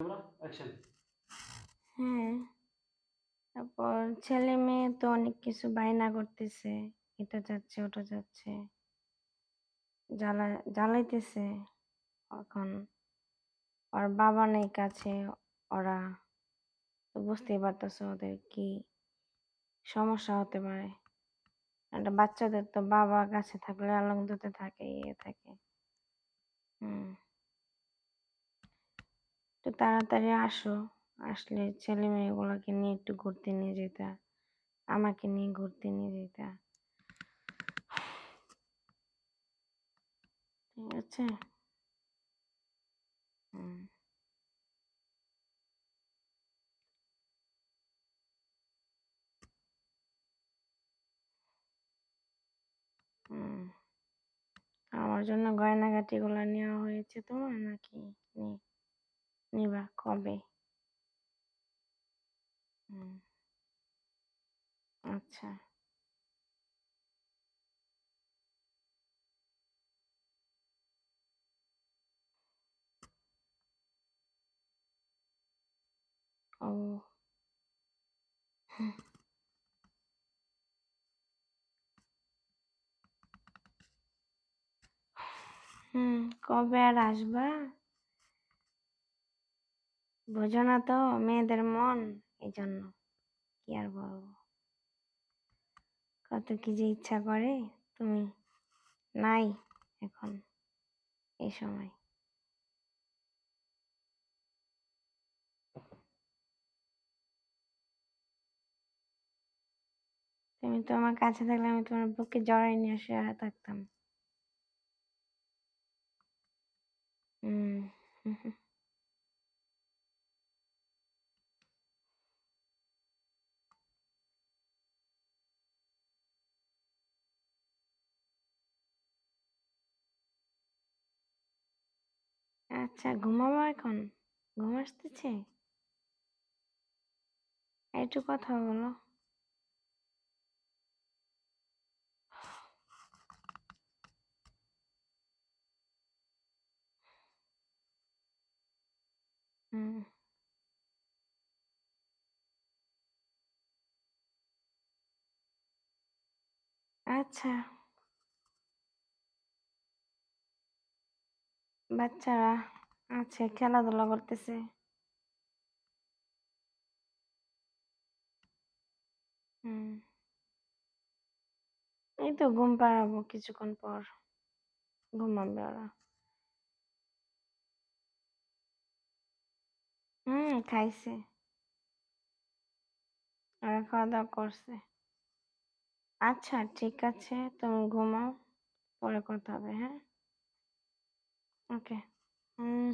Action হ্যাঁ তারপর ছেলে মেয়ে তো অনেক কিছু বায়না করতেছে, এটা যাচ্ছে, ওটা যাচ্ছে, জ্বালা, জ্বালাইতেছে এখন। ওর বাবা নেই কাছে, ওরা তো বুঝতেই পারতেছে ওদের কি সমস্যা হতে পারে। একটা বাচ্চাদের তো বাবা কাছে থাকলে আনন্দতে থাকে ইয়ে থাকে। হুম। একটু তাড়াতাড়ি আসো। আসলে ছেলে মেয়েগুলোকে নিয়ে একটু ঘুরতে নিয়ে যেতা। আমাকে নিয়ে ঘুরতে নিয়ে যেতা। ঠিক আছে? আমার জন্য গয়নাগাটিগুলো নেওয়া হয়েছে তোমার নাকি? নি- নিবা কবে হুম আচ্ছা ও হুম হুম, কবে আর আসবা বোঝো না তো, মেয়েদের মন এই জন্য কি আর বলব? কত কি যে ইচ্ছা করে, তুমি নাই এখন এই সময়। তুমি তো আমার কাছে থাকলে আমি তোমার বুকে জড়াই নিয়ে শুয়ে থাকতাম। হুম। আচ্ছা ঘুমাবো এখন? ঘুম আসতেছে? একটু কথা বলো। আচ্ছা। বাচ্চারা আছে, খেলাধুলা করতেছে। হুম। এই তো ঘুম পাড়াবো কিছুক্ষণ পর। ঘুমাবে ওরা। হুম, খাইছে। ওরা খাওয়া দাওয়া করছে। আচ্ছা ঠিক আছে, তুমি ঘুমাও, পরে কথা হবে হ্যাঁ? ওকে হুম